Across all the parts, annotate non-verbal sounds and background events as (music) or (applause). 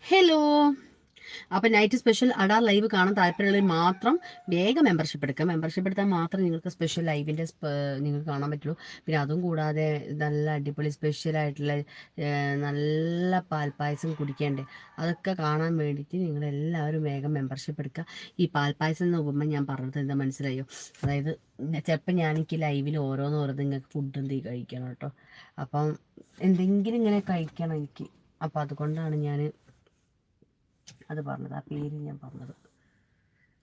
Hello. അപ്പോൾ night special അടാർ live കാണാൻ താല്പര്യമുള്ളവർ മാത്രം വേഗം മെമ്പർഷിപ്പ് എടുക്കുക. മെമ്പർഷിപ്പ് എടുത്താൽ മാത്രം നിങ്ങൾക്ക് സ്പെഷ്യൽ ലൈവിന്റെ നിങ്ങൾക്ക് കാണാൻ പറ്റുള്ളൂ. പിന്നെ അതും കൂടാതെ നല്ല അടിപൊളി സ്പെഷ്യൽ ആയിട്ടുള്ള നല്ല പാൽപ്പായസം കുടിക്കേണ്ടേ. അതൊക്കെ കാണാൻ വേണ്ടിയിട്ട് നിങ്ങൾ എല്ലാവരും വേഗം മെമ്പർഷിപ്പ് എടുക്കുക. ഈ പാൽപ്പായസം എന്ന് പോകുമ്പോൾ ഞാൻ പറഞ്ഞത് എന്താ മനസ്സിലായോ? അതായത് ചിലപ്പോൾ ഞാൻ എനിക്ക് ലൈവിൽ ഓരോന്ന് ഓരോ നിങ്ങൾക്ക് ഫുഡ് എന്തെങ്കിലും കഴിക്കണം കേട്ടോ. അപ്പം എന്തെങ്കിലും ഇങ്ങനെ കഴിക്കണം എനിക്ക്. അപ്പം അതുകൊണ്ടാണ് ഞാൻ അത് പറഞ്ഞത് ആ പേര് ഞാൻ പറഞ്ഞത്.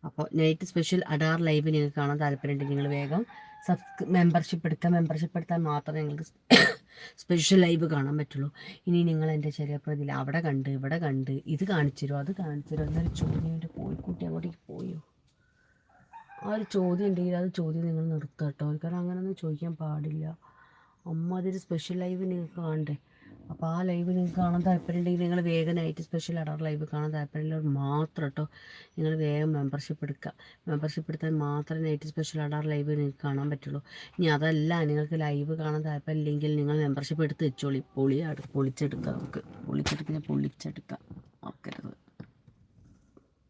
അപ്പോൾ നൈറ്റ് സ്പെഷ്യൽ അഡാർ ലൈവ് നിങ്ങൾക്ക് കാണാൻ താല്പര്യമുണ്ടെങ്കിൽ നിങ്ങൾ വേഗം സബ്സ്ക് മെമ്പർഷിപ്പ് എടുക്കുക മെമ്പർഷിപ്പ് എടുത്താൽ മാത്രമേ നിങ്ങൾക്ക് (coughs) സ്പെഷ്യൽ ലൈവ് കാണാൻ പറ്റുള്ളൂ. ഇനി നിങ്ങൾ എന്റെ ചെറിയ പ്രതിയിൽ അവിടെ കണ്ട് ഇവിടെ കണ്ട് ഇത് കാണിച്ചു തരുമോ അത് കാണിച്ചു തരുമോ എന്നൊരു ചോദ്യം കോഴിക്കുട്ടി അങ്ങോട്ടേക്ക് പോയോ? ആ ഒരു ചോദ്യം ഉണ്ടെങ്കിൽ അത് ചോദ്യം നിങ്ങൾ നിർത്തട്ടോ കാരണം അങ്ങനെയൊന്നും ചോദിക്കാൻ പാടില്ല. അമ്മ അതൊരു സ്പെഷ്യൽ ലൈവ് നിങ്ങൾക്ക് കാണണ്ടേ? അപ്പോൾ ആ ലൈവ് നിങ്ങൾക്ക് കാണാൻ താല്പര്യമുണ്ടെങ്കിൽ നിങ്ങൾ വേഗനായിട്ട് സ്പെഷ്യൽ അടർ ലൈവ് കാണാൻ താല്പര്യമുള്ളവർ മാത്രം കേട്ടോ നിങ്ങൾ വേഗം മെമ്പർഷിപ്പ് എടുക്കുക മെമ്പർഷിപ്പ് എടുത്താൽ മാത്രമേ നൈറ്റ് സ്പെഷ്യൽ അടർ ലൈവ് നിങ്ങൾക്ക് കാണാൻ പറ്റുള്ളൂ. ഇനി അതല്ല നിങ്ങൾക്ക് ലൈവ് കാണാൻ താല്പര്യമില്ലെങ്കിൽ നിങ്ങൾ മെമ്പർഷിപ്പ് എടുത്ത് വെച്ചോളി. പൊളി പൊളിച്ചെടുക്കുക നമുക്ക്. പൊളിച്ചെടുക്കുക പൊളിച്ചെടുക്കുക